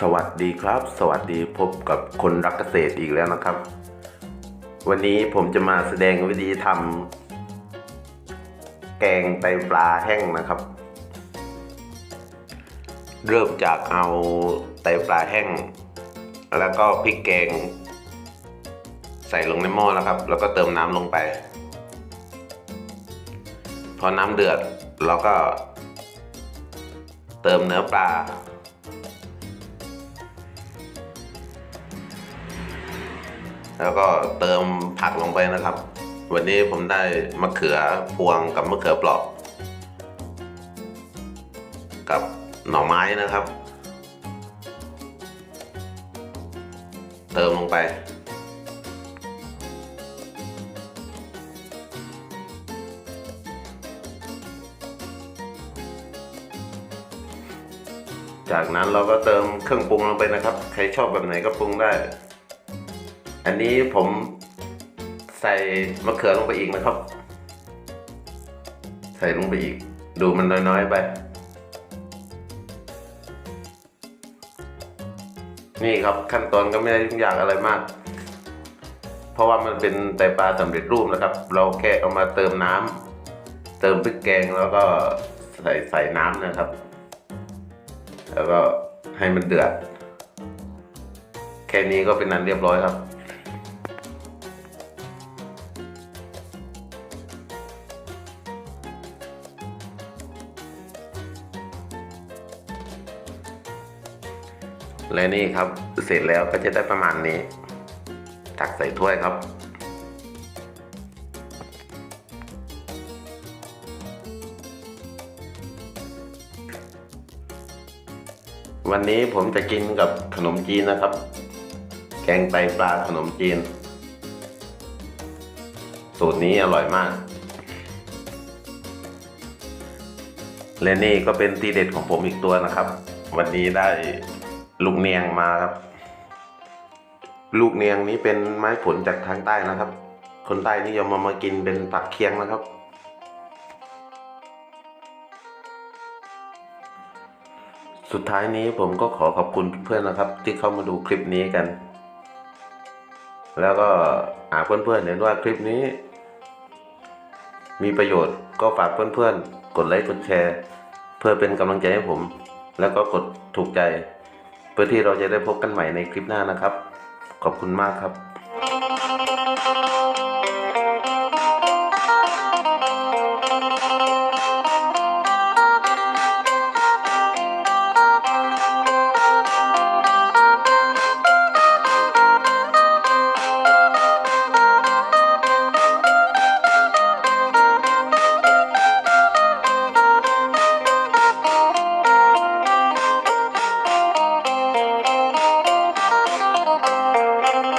สวัสดีครับ สวัสดีพบกับคนรักเกษตรอีกแล้วนะครับ วันนี้ผมจะมาแสดงวิธีทำแกงไตปลาแห้งนะครับ เริ่มจากเอาไตปลาแห้ง แล้วก็พริกแกง ใส่ลงในหม้อนะครับ แล้วก็เติมน้ำลงไป พอน้ำเดือดเราก็เติมเนื้อปลา แล้วก็เติมผักลงไปนะครับ วันนี้ผมได้มะเขือพวงกับมะเขือเปราะกับหน่อไม้นะครับ เติมลงไป จากนั้นเราก็เติมเครื่องปรุงลงไปนะครับ ใครชอบแบบไหนก็ปรุงได้ อันนี้ผมใส่มะเขือลงไปอีกนะครับ ใส่ลงไปอีก ดูมันน้อยๆไป นี่ครับขั้นตอนก็ไม่ได้ยุ่งยากอะไรมาก เพราะว่ามันเป็นไตปลาสำเร็จรูปนะครับ เราแค่เอามาเติมน้ำเติมพริกแกงแล้วก็ใส่ใส่น้ำนะครับ แล้วก็ให้มันเดือด แค่นี้ก็เป็นนั้นเรียบร้อยครับ และนี่ครับเสร็จแล้วก็จะได้ประมาณนี้ ตักใส่ถ้วยครับวันนี้ผมจะกินกับขนมจีนนะครับ แกงไตปลาขนมจีน สูตรนี้อร่อยมาก และนี่ก็เป็นทีเด็ดของผมอีกตัวนะครับ วันนี้ได้ ลูกเนียงมาครับ ลูกเนียงนี้เป็นไม้ผลจากทางใต้นะครับ คนใต้นิยมเอามากินเป็นตักเคียงนะครับ สุดท้ายนี้ผมก็ขอขอบคุณเพื่อนๆนะครับ ที่เข้ามาดูคลิปนี้กัน แล้วก็หากเพื่อนๆเห็นว่าคลิปนี้ มีประโยชน์ก็ฝากเพื่อนๆกดไลค์กดแชร์ เพื่อเป็นกำลังใจให้ผม แล้วก็กดถูกใจ เพื่อที่เราจะได้พบกันใหม่ในคลิปหน้านะครับ ขอบคุณมากครับ